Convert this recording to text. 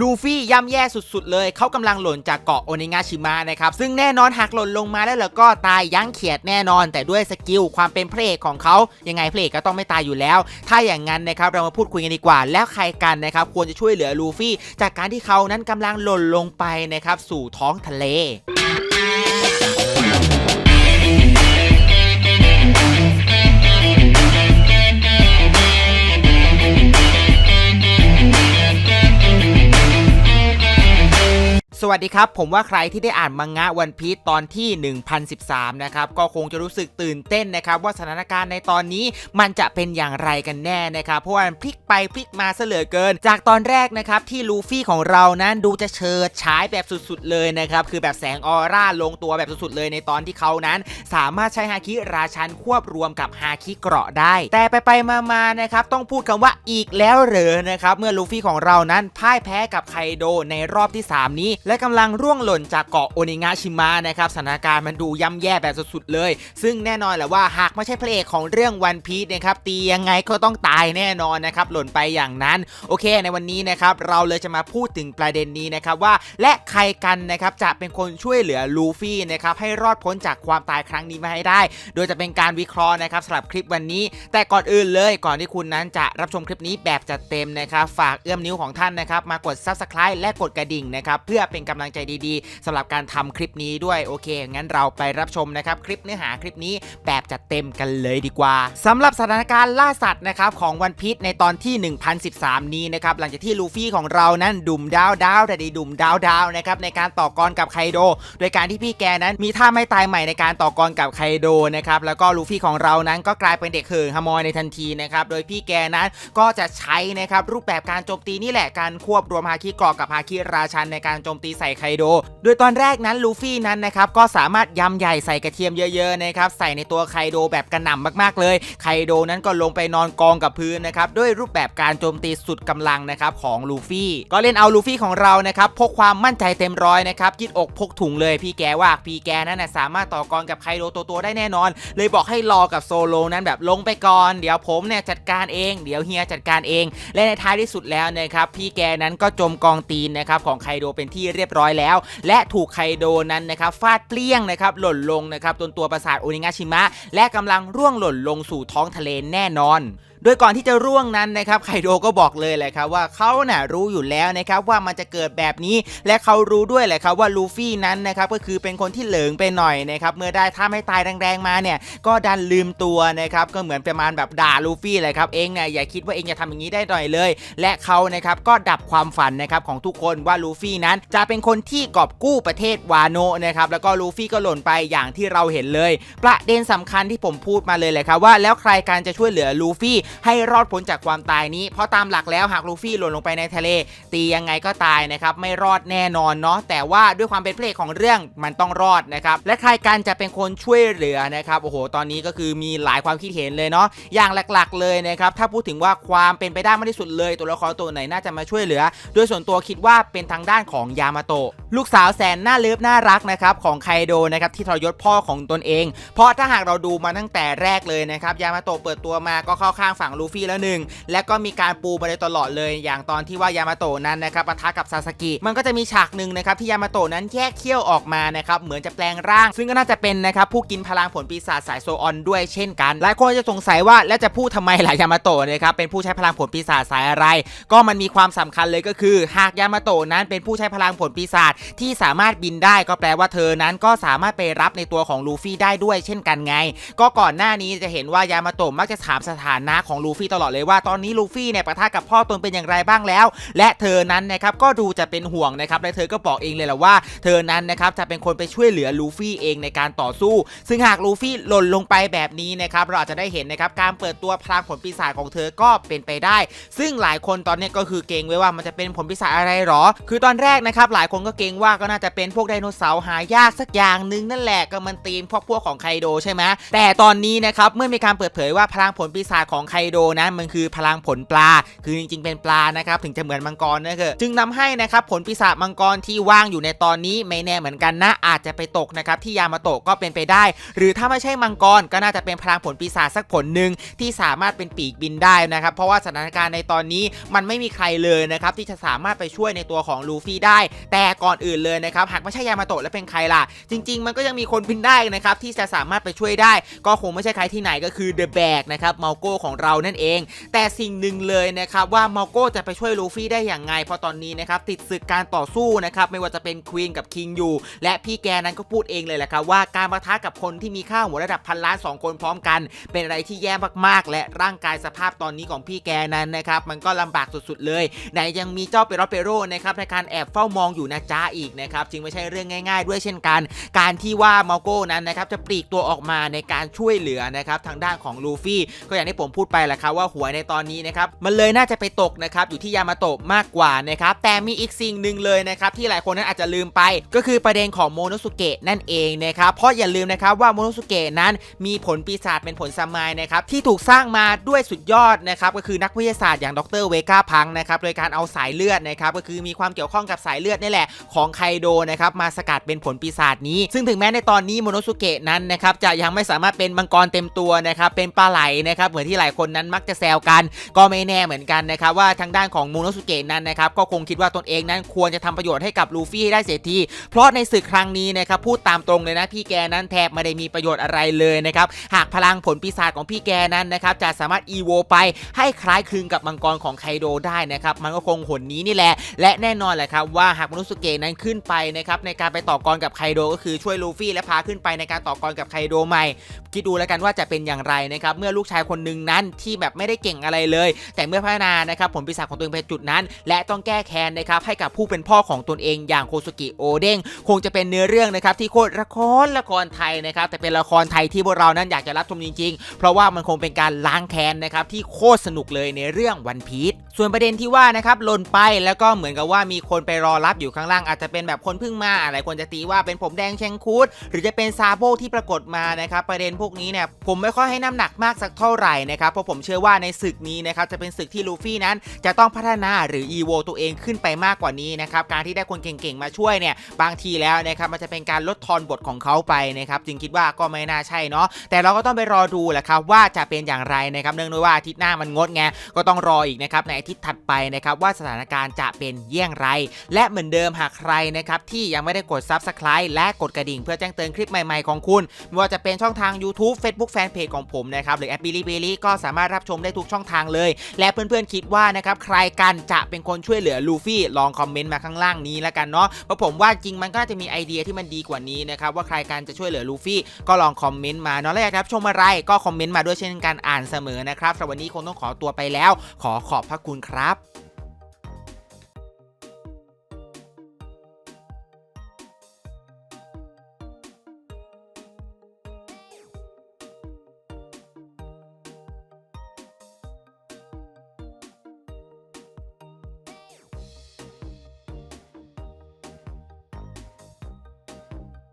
ลูฟี่ย่ำแย่สุดๆ เลย เขากำลังหล่นจากเกาะโอนิงาชิมะนะครับ ซึ่งแน่นอนหากหล่นลงมาแล้วแล้วก็ตายยั้งเขียดแน่นอน แต่ด้วยสกิลความเป็นพระเอกของเขายังไงพระเอกก็ต้องไม่ตายอยู่แล้ว ถ้าอย่างนั้นนะครับเรามาพูดคุยกันดีกว่า แล้วใครกันนะครับควรจะช่วยเหลือลูฟี่ จากการที่เขานั้นกำลังหล่นลงไปนะครับสู่ท้องทะเล สวัสดีครับ ผมว่าใครที่ได้อ่านมังงะวันพี e ตอนที่ 1013 นะครับก็คงจะรู้สึกตื่นเต้นนะครับว่าสถานการณ์ในตอนนี้มันจะเป็นอย่างไรกันแน่นะครับเพราะว่ามันพลิกไปพลิกมาเสลือเกิน จากตอนแรกนะครับที่ลูฟี่ของเรานั้นดูจะเชิดฉายแบบสุดๆเลยนะครับคือแบบแสงออร่าลงตัวแบบสุดๆเลยในตอนที่เขานั้น สามารถใช้ฮาคิราชันควบรวมกับฮาคิเกราะได้ แต่ไปไปๆมาๆนะครับต้องพูดคำว่าอีกแล้วเหรอนะครับเมื่อลูฟี่ของเรานั้นพ่ายแพ้กับไคโดในรอบที่ 3 นี้และกำลังร่วงหล่นจากเกาะโอนิงาชิมะนะครับสถานการณ์มันดูย่ำแย่แบบสุดๆเลย ซึ่งแน่นอนแหละว่าหากไม่ใช่พระเอกของเรื่องวันพี e นะครับตียังไงก็ต้องตายแน่นอนนะครับหล่นไปอย่างนั้น โอเคในวันนี้นะครับเราเลยจะมาพูดถึงประเด็นนี้นะครับว่า และใครกันนะครับจะเป็นคนช่วยเหลือลูฟี่นะครับให้รอดพ้นจากความตายครั้งนี้มาให้ได้ โดยจะเป็นการวิเคราะห์นะครับสำหรับคลิปวันนี้ แต่ก่อนอื่นเลยก่อนที่คุณนั้นจะรับชมคลิปนี้แบบจัดเต็มนะครับฝากเอื้อมนิ้วของท่านนะครับมากด subscribe และกดกระดิ่งนะครับเพื่อเป็นกำลังใจดีๆสำหรับการทำคลิปนี้ด้วยโอเคงั้นเราไปรับชมนะครับคลิปเนื้อหาคลิปนี้แบบจัดเต็มกันเลยดีกว่าสำหรับสถานการณ์ล่าสัตว์นะครับของวันพีชในตอนที่ 1013 นี้นะครับหลังจากที่ลูฟี่ของเรานั้นดุมดาวดาวแต่ดีดุมดาวดาวนะครับในการต่อกรกับไคโด โดยการที่พี่แกนั้นมีท่าไม่ตายใหม่ในการต่อกรกับไคโดนะครับแล้วก็ลูฟี่ของเรานั้นก็กลายเป็นเด็กเหิงฮามอยในทันทีนะครับโดยพี่แกนั้นก็จะใช้นะครับรูปแบบการโจมตีนี่แหละการควบรวมฮาคิกรอกกับฮาคิราชันในการโจมตีใส่ไคโด โดยตอนแรกนั้นลูฟี่นั้นนะครับก็สามารถยำใหญ่ใส่กระเทียมเยอะๆนะครับใส่ในตัวไคโดแบบกระหน่ำมากๆเลย ไคโดนั้นก็ลงไปนอนกองกับพื้นนะครับด้วยรูปแบบการโจมตีสุดกำลังนะครับของลูฟี่ ก็เล่นเอาลูฟี่ของเรานะครับพกความมั่นใจเต็มร้อยนะครับยืดอกพกถุงเลยพี่แกว่าพี่แกนั้นนะสามารถต่อกรกับไคโดตัวๆได้แน่นอน เลยบอกให้รอกับโซโลนั้นแบบลงไปก่อน เดี๋ยวผมเนี่ยจัดการเองเดี๋ยวเฮียจัดการเอง และในท้ายที่สุดแล้วนะครับพี่แกนั้นก็จมกองตีนนะครับของไคโดเป็นที่เรียบร้อยแล้ว และถูกไคโดนั้นนะครับฟาดเปรี้ยงนะครับหล่นลงนะครับจนตัวปราสาทโอนิงาชิมะ และกำลังร่วงหล่นลงสู่ท้องทะเลแน่นอน โดยก่อนที่จะร่วงนั้นนะครับไคโดก็บอกเลยแหละครับว่าเขาน่ะรู้อยู่แล้วนะครับว่ามันจะเกิดแบบนี้ และเขารู้ด้วยแหละครับว่าลูฟี่นั้นนะครับก็คือเป็นคนที่เหลิงไปหน่อยนะครับเมื่อได้ท่าไม่ตายแรงๆมาเนี่ยก็ดันลืมตัวนะครับก็เหมือนประมาณแบบด่าลูฟี่เลยครับเองเนี่ยอย่าคิดว่าเองจะทำอย่างนี้ได้หน่อยเลย และเขานะครับก็ดับความฝันนะครับของทุกคนว่าลูฟี่นั้นจะเป็นคนที่กอบกู้ประเทศวาโนนะครับแล้วก็ลูฟี่ก็หล่นไปอย่างที่เราเห็นเลย ประเด็นสำคัญที่ผมพูดมาเลยแหละครับว่าแล้วใครการจะช่วยเหลือลูฟี่ให้รอดพ้นจากความตายนี้ เพราะตามหลักแล้วหากลูฟี่หล่นลงไปในทะเล ตียังไงก็ตายนะครับไม่รอดแน่นอนเนาะแต่ว่าด้วยความเป็นเพลงของเรื่องมันต้องรอดนะครับและใครกันจะเป็นคนช่วยเหลือนะครับโอ้โหตอนนี้ก็คือมีหลายความคิดเห็นเลยเนาะอย่างหลักๆ เลยนะครับถ้าพูดถึงว่าความเป็นไปได้มากที่สุดเลย ตัวละครตัวไหนน่าจะมาช่วยเหลือ โดยส่วนตัวคิดว่าเป็นทางด้านของยามาโตะลูกสาวแสนน่าเลิฟน่ารักนะครับของไคโดนะครับที่ทรยศพ่อของตนเอง เพราะถ้าหากเราดูมาตั้งแต่แรกเลยนะครับยามาโตะเปิดตัวมาก็เข้าข้างฝั่งลูฟี่แล้วหนึ่งและก็มีการปูมาโดยตลอดเลยอย่างตอนที่ว่ายามาโตะนั้นนะครับปะทะกับซาสกิมันก็จะมีฉากหนึ่งนะครับที่ยามาโตะนั้นแยกเขี้ยวออกมานะครับเหมือนจะแปลงร่าง ซึ่งก็น่าจะเป็นนะครับผู้กินพลังผลปีศาจสายโซออนด้วยเช่นกัน หลายคนจะสงสัยว่าแล้วจะพูดทำไมล่ะยามาโตะนะครับเป็นผู้ใช้พลังผลปีศาจสายอะไร ก็มันมีความสำคัญเลยก็คือ หากยามาโตะนั้นเป็นผู้ใช้พลังผลปีศาจที่สามารถบินได้ก็แปลว่าเธอนั้นก็สามารถไปรับในตัวของลูฟี่ได้ด้วยเช่นกันไง ก็ก่อนหน้านี้จะเห็นว่ายามาโตะมักจะถามสถานะของลูฟี่ตลอดเลยว่าตอนนี้ลูฟี่เนี่ยปะทะกับพ่อตนเป็นอย่างไรบ้างแล้ว และเธอนั้นนะครับก็ดูจะเป็นห่วงนะครับและเธอก็บอกเองเลยแหละว่า เธอนั้นนะครับจะเป็นคนไปช่วยเหลือลูฟี่เองในการต่อสู้ ซึ่งหากลูฟี่หล่นลงไปแบบนี้นะครับเราอาจจะได้เห็นนะครับการเปิดตัวพลังผลปีศาจของเธอก็เป็นไปได้ ซึ่งหลายคนตอนนี้ก็คือเกรงไว้ว่ามันจะเป็นผลปีศาจอะไรหรอ คือตอนแรกนะครับหลายคนก็เกรงว่าก็น่าจะเป็นพวกไดโนเสาร์หายากสักอย่างหนึ่งนั่นแหละก็มันตีมพวกพวกของไคโดใช่ไหมแต่ตอนนี้นะครับเมื่อมีการเปิดเผยว่าพลังผลปีศาจของไคคโดนะมันคือพลังผลปลา คือจริงๆ เป็นปลานะครับถึงจะเหมือนมังกรนะคือจึงนำให้นะครับผลปีศาจมังกรที่ว่างอยู่ในตอนนี้ไม่แน่เหมือนกันนะอาจจะไปตกนะครับที่ยามาโตะก็เป็นไปได้ หรือถ้าไม่ใช่มังกรก็น่าจะเป็นพลังผลปีศาจสักผลหนึ่งที่สามารถเป็นปีกบินได้นะครับเพราะว่าสถานการณ์ในตอนนี้มันไม่มีใครเลยนะครับที่จะสามารถไปช่วยในตัวของลูฟี่ได้ แต่ก่อนอื่นเลยนะครับหากไม่ใช่ยามาโตะแล้วเป็นใครล่ะ จริง ๆ มันก็ยังมีคนบินได้นะครับที่จะสามารถไปช่วยได้ ก็คงไม่ใช่ใครที่ไหนก็คือเดอะแบกนะครับเมาโก้ของเรานั่นเอง แต่สิ่งหนึ่งเลยนะครับว่ามาโก้จะไปช่วยลูฟี่ได้อย่างไงเพราะตอนนี้นะครับติดศึกการต่อสู้นะครับไม่ว่าจะเป็นควีนกับคิงอยู่ และพี่แกนั้นก็พูดเองเลยแหละครับว่าการประทะกับคนที่มีค่าหัวระดับพันล้านสองคนพร้อมกัน เป็นอะไรที่แย่มากๆ และร่างกายสภาพตอนนี้ของพี่แกนั้นนะครับมันก็ลำบากสุดๆเลยไหนยังมีเจ้าเปโรเปโรนะครับในการแอบเฝ้ามองอยู่นะจ้าอีกนะครับจึงไม่ใช่เรื่องง่าย ๆ ด้วยเช่นกัน การที่ว่ามาโก้นั้นนะครับจะปลีกตัวออกมาในการช่วยเหลือนะครับทางด้านของลูฟี่ก็อย่างที่ผมพูดไปไปแหละครับว่าหัวในตอนนี้นะครับมันเลยน่าจะไปตกนะครับอยู่ที่ยามาโตะมากกว่านะครับแต่มีอีกสิ่งหนึ่งเลยนะครับที่หลายคนนั้นอาจจะลืมไป ก็คือประเด็นของโมโนสุเกะนั่นเองนะครับเพราะอย่าลืมนะครับว่าโมโนสุเกะนั้นมีผลปีศาจเป็นผลสมายนะครับที่ถูกสร้างมาด้วยสุดยอดนะครับก็คือนักวิทยาศาสตร์อย่างดรเวก้าพังนะครับโดยการเอาสายเลือดนะครับก็คือมีความเกี่ยวข้องกับสายเลือดนี่แหละของไคโดนะครับมาสกัดเป็นผลปีศาจนี้ ซึ่งถึงแม้ในตอนนี้โมโนสุเกะนั้นนะครับจะยังไม่สามารถเป็นมังกรเต็มตัวนะครับเป็นปลาไหลนะครับเหมือนที่หลายคนนั้นมักจะแซวกัน ก็ไม่แน่เหมือนกันนะครับว่าทางด้านของโมโนสุเกะนั้นนะครับก็คงคิดว่าตนเองนั้นควรจะทำประโยชน์ให้กับลูฟี่ให้ได้เสียทีเพราะในศึกครั้งนี้นะครับพูดตามตรงเลยนะพี่แกนั้นแทบไม่ได้มีประโยชน์อะไรเลยนะครับหากพลังผลปีศาจของพี่แกนั้นนะครับจะสามารถอีโวไปให้คล้ายคลึงกับมังกรของไคโดได้นะครับมันก็คงหนนี้นี่แหละ และแน่นอนแหละครับว่าหากโมโนสุเกะนั้นขึ้นไปนะครับในการไปต่อกรกับไคโดก็คือช่วยลูฟี่และพาขึ้นไปในการต่อกรกับไคโดใหม่ คิดดูแล้วกันว่าจะเป็นอย่างไรนะครับเมื่อลูกชายคนหนึ่งนั้นที่แบบไม่ได้เก่งอะไรเลย แต่เมื่อพัฒนานะครับผลปีศาจของตัวเองไปจุดนั้น และต้องแก้แค้นนะครับให้กับผู้เป็นพ่อของตนเองอย่างโคสุกิโอเด้งคงจะเป็นเนื้อเรื่องนะครับที่โคตรละครละครไทยนะครับแต่เป็นละครไทยที่พวกเรานั้นอยากจะรับชมจริงๆ เพราะว่ามันคงเป็นการล้างแค้นนะครับที่โคตรสนุกเลยในเรื่องวันพีชส่วนประเด็นที่ว่านะครับหล่นไปแล้วก็เหมือนกับว่ามีคนไปรอรับอยู่ข้างล่างอาจจะเป็นแบบคนเพิ่งมาอะไรคนจะตีว่าเป็นผมแดงเชงคูดหรือจะเป็นซาโบที่ปรากฏมานะครับประเด็นพวกนี้เนี่ยผมไม่ค่อยให้น้ำหนักมากสักเท่าไหร่นะครับเพราะผมเชื่อว่าในศึกนี้นะครับจะเป็นศึกที่ลูฟี่นั้น จะต้องพัฒนาหรืออีโวตัวเองขึ้นไปมากกว่านี้นะครับการที่ได้คนเก่งๆมาช่วยเนี่ยบางทีแล้วนะครับมันจะเป็นการลดทอนบทของเขาไปนะครับจึงคิดว่าก็ไม่น่าใช่เนาะแต่เราก็ต้องไปรอดูแหละครับว่าจะเป็นอย่างไรนะครับเนื่องด้วยว่าอาทิตย์หน้ามันงดไงก็ต้องรออีกนะครับในอาทิตย์ถัดไปนะครับว่าสถานการณ์จะเป็นเยี่ยงไร และเหมือนเดิมหากใครนะครับที่ยังไม่ได้กด Subscribe และกดกระดิ่งเพื่อแจ้งเตือนคลิปใหม่ๆของคุณไม่ว่าจะเป็นช่องทาง YouTube Facebook Fanpage ของผมนะครับหรือแอป Bilibili ก็สามารถรับชมได้ทุกช่องทางเลย และเพื่อนๆคิดว่านะครับใครกันจะเป็นคนช่วยเหลือลูฟี่ลองคอมเมนต์มาข้างล่างนี้แล้วกันเนาะเพราะผมว่าจริงมันก็จะมีไอเดียที่มันดีกว่านี้นะครับว่าใครกันจะช่วยเหลือลูฟี่ก็ลองคอมเมนต์มาเนาะแล้วอยากรับชมอะไรก็คอมเมนต์มาด้วยเช่นกันอ่านเสมอนะครับสำหรับวันนี้คงต้องขอตัวไปแล้ว ขอขอบพระคุณครับ